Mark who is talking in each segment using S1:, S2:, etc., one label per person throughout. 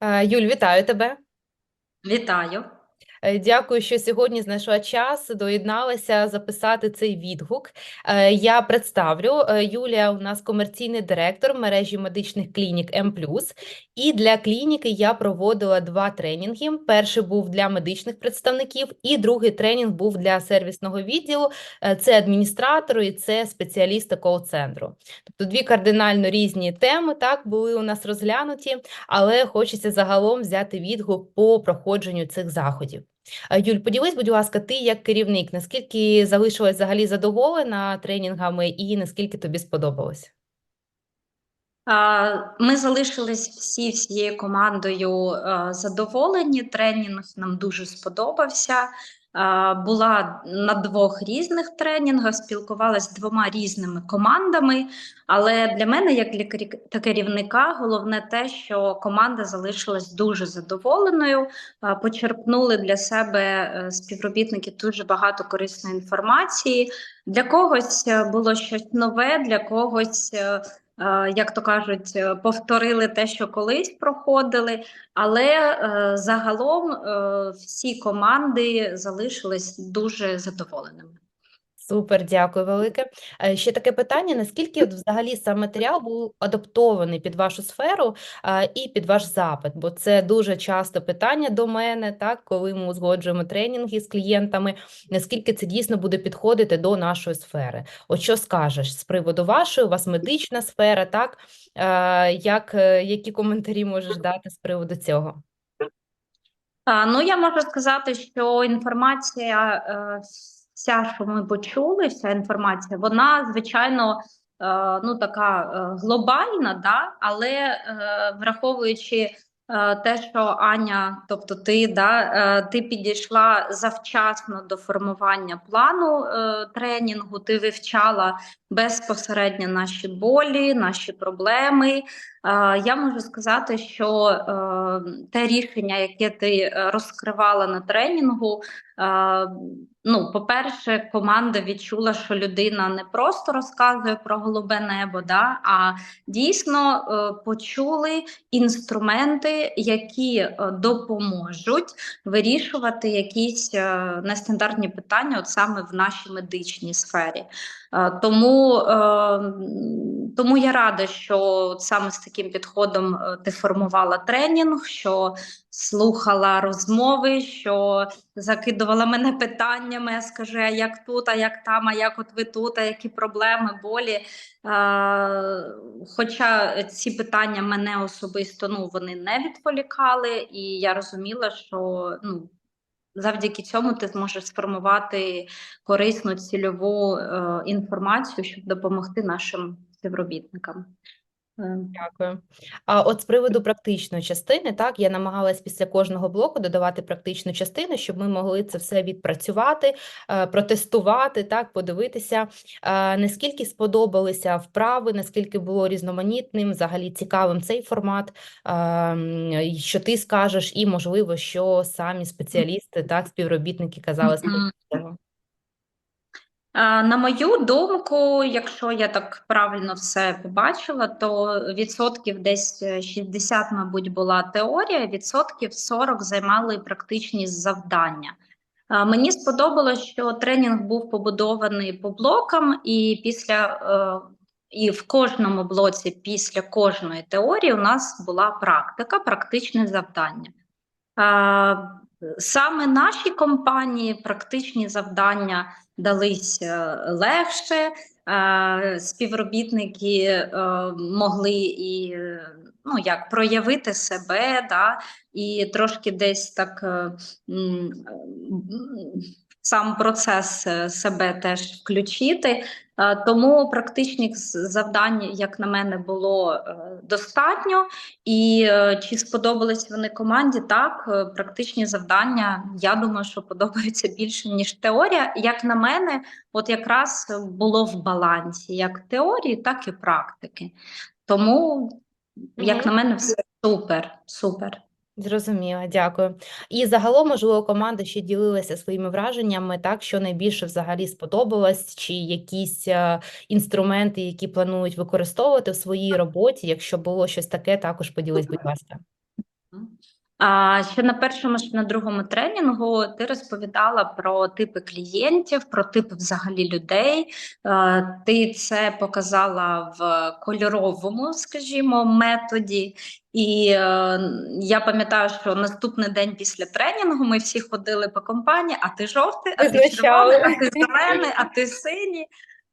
S1: Е, Юль, вітаю тебе.
S2: Вітаю.
S1: Е, Дякую, що сьогодні знайшла час, доєдналася записати цей відгук. Е, Я представлю Е, Юлія. У нас комерційний директор мережі медичних клінік М+. І для клініки я проводила два тренінги. Перший був для медичних представників, і другий тренінг був для сервісного відділу. Це адміністратори і це спеціалісти кол-центру. Тобто дві кардинально різні теми так були у нас розглянуті, але хочеться загалом взяти відгук по проходженню цих заходів. Е, Юль, поділись, будь ласка, ти як керівник, наскільки залишилась взагалі задоволена тренінгами і наскільки тобі сподобалось?
S2: Ми залишились всі всією командою е, задоволені. Тренінг нам дуже сподобався. Була на двох різних тренінгах, спілкувалася з двома різними командами. Але для мене, як для керівника, головне те, що команда залишилась дуже задоволеною. Почерпнули для себе е, співробітники дуже багато корисної інформації. Для когось е, було щось нове, для когось. Е, як то кажуть, е, повторили те, що колись проходили, але е, загалом всі команди залишились дуже задоволеними.
S1: Супер, дякую велике. Е, Ще таке питання: наскільки взагалі сам матеріал був адаптований під вашу сферу і під ваш запит? Бо це дуже часто питання до мене, так, коли ми узгоджуємо тренінги з клієнтами, наскільки це дійсно буде підходити до нашої сфери? От що скажеш з приводу вашої, у вас медична сфера, так? Як, е, які коментарі можеш дати з приводу цього?
S2: Ну, я можу сказати, що інформація, е, вся, що ми почули, вся інформація, вона звичайно е, ну така е, глобальна, да? але е, враховуючи те, що Аня, тобто ти, да, ти підійшла завчасно до формування плану тренінгу, ти вивчала безпосередньо наші болі, наші проблеми. Я можу сказати, що е, те рішення, яке ти е, розкривала на тренінгу, е, ну, по-перше, команда відчула, що людина не просто розказує про голубе небо, да, а дійсно почули інструменти, які допоможуть вирішувати якісь нестандартні питання, от саме в нашій медичній сфері. Тому, тому я рада, що саме з таким підходом е, ти формувала тренінг, що слухала розмови, що закидувала мене питаннями, скажи, а як тут, а як там, а як от ви тут, а які проблеми, болі. Хоча ці питання мене особисто ну, вони не відволікали, і я розуміла, що ну, завдяки цьому ти зможеш сформувати корисну цільову е, інформацію, щоб допомогти нашим співробітникам.
S1: Дякую. А от з приводу практичної частини, так, я намагалась після кожного блоку додавати практичну частину, щоб ми могли це все відпрацювати, е, протестувати, так, подивитися, е, наскільки сподобалися вправи, наскільки було різноманітним, взагалі цікавим цей формат, е, що ти скажеш, і можливо, що самі спеціалісти, так, співробітники казали з цього.
S2: Е, На мою думку, якщо я так правильно все побачила, то відсотків десь е, 60, мабуть, була теорія, відсотків 40 займали практичні завдання. Е, Мені сподобалось, що тренінг був побудований по блокам, і після е, і в кожному блоці, після кожної теорії, у нас була практика, практичне завдання. Е, Саме нашій компанії практичні завдання дались е, легше, співробітники е, могли і е, ну, як проявити себе, да, і трошки десь так сам процес е, себе теж включити. Е, Тому практичних завдань, як на мене, було е, достатньо. І чи сподобались вони команді? Так, практичні завдання, я думаю, що подобаються більше, ніж теорія. Як на мене, от якраз було в балансі як теорії, так і практики. Тому, як на мене, все супер, супер.
S1: Зрозуміла, дякую. І загалом, можливо, команда ще ділилася своїми враженнями, так, що найбільше взагалі сподобалось, чи якісь е, інструменти, які планують використовувати в своїй роботі. Якщо було щось таке, також поділись, будь ласка.
S2: А ще на першому ж на другому тренінгу ти розповідала про типи клієнтів, про типи взагалі людей. Е, Ти це показала в кольоровому, скажімо, методі. І е, я пам'ятаю, що наступний день після тренінгу ми всі ходили по компанії, а ти жовтий, а ти червоний, а ти зелений, а ти синій.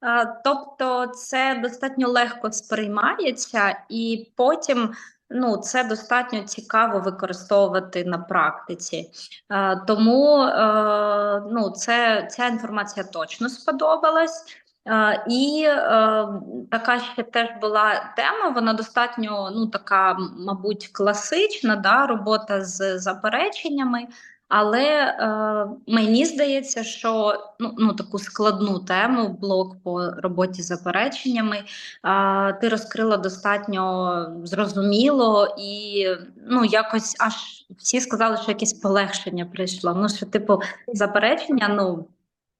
S2: Е, Тобто це достатньо легко сприймається, і потім ну, це достатньо цікаво використовувати на практиці. Е, Тому е, ну, це, ця інформація точно сподобалась. Е, І е, така ще теж була тема, вона достатньо ну, така, мабуть, класична да, робота з запереченнями. Але е, мені здається, що ну, ну таку складну тему блок по роботі з запереченнями е, ти розкрила достатньо зрозуміло і ну якось аж всі сказали, що якесь полегшення прийшло. Ну що, типу, заперечення, ну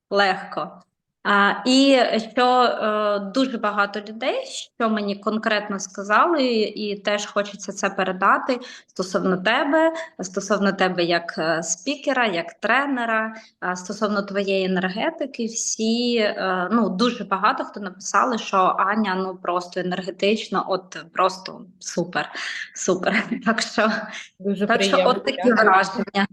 S2: легко. А, і що е, дуже багато людей, що мені конкретно сказали, і теж хочеться це передати стосовно тебе, стосовно тебе як е, спікера, як тренера, а стосовно твоєї енергетики, всі е, ну дуже багато хто написали, що Аня ну просто енергетично, от просто супер, супер. Так що,
S1: Дуже
S2: так що от такі враження.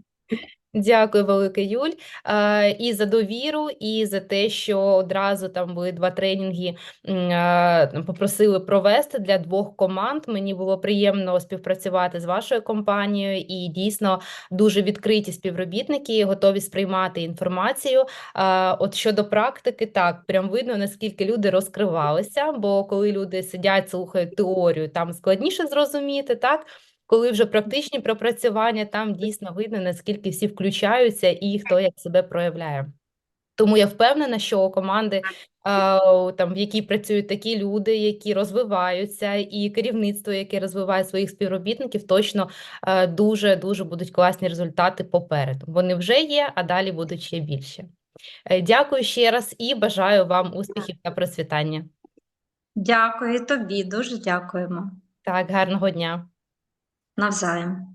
S1: Дякую, велике Юль, е, і за довіру, і за те, що одразу там були два тренінги, е, попросили провести для двох команд. Мені було приємно співпрацювати з вашою компанією, і дійсно дуже відкриті співробітники, готові сприймати інформацію. Е, От щодо практики, так прям видно, наскільки люди розкривалися, бо коли люди сидять, слухають теорію, там складніше зрозуміти, так. Коли вже практичні пропрацювання, там дійсно видно, наскільки всі включаються і хто як себе проявляє. Тому я впевнена, що у команди, там, в якій працюють такі люди, які розвиваються, і керівництво, яке розвиває своїх співробітників, точно е, дуже дуже будуть класні результати попереду. Вони вже є, а далі будуть ще більше. Дякую ще раз і бажаю вам успіхів та процвітання.
S2: Дякую тобі, дуже дякуємо.
S1: Так, гарного дня.
S2: Навзаєм.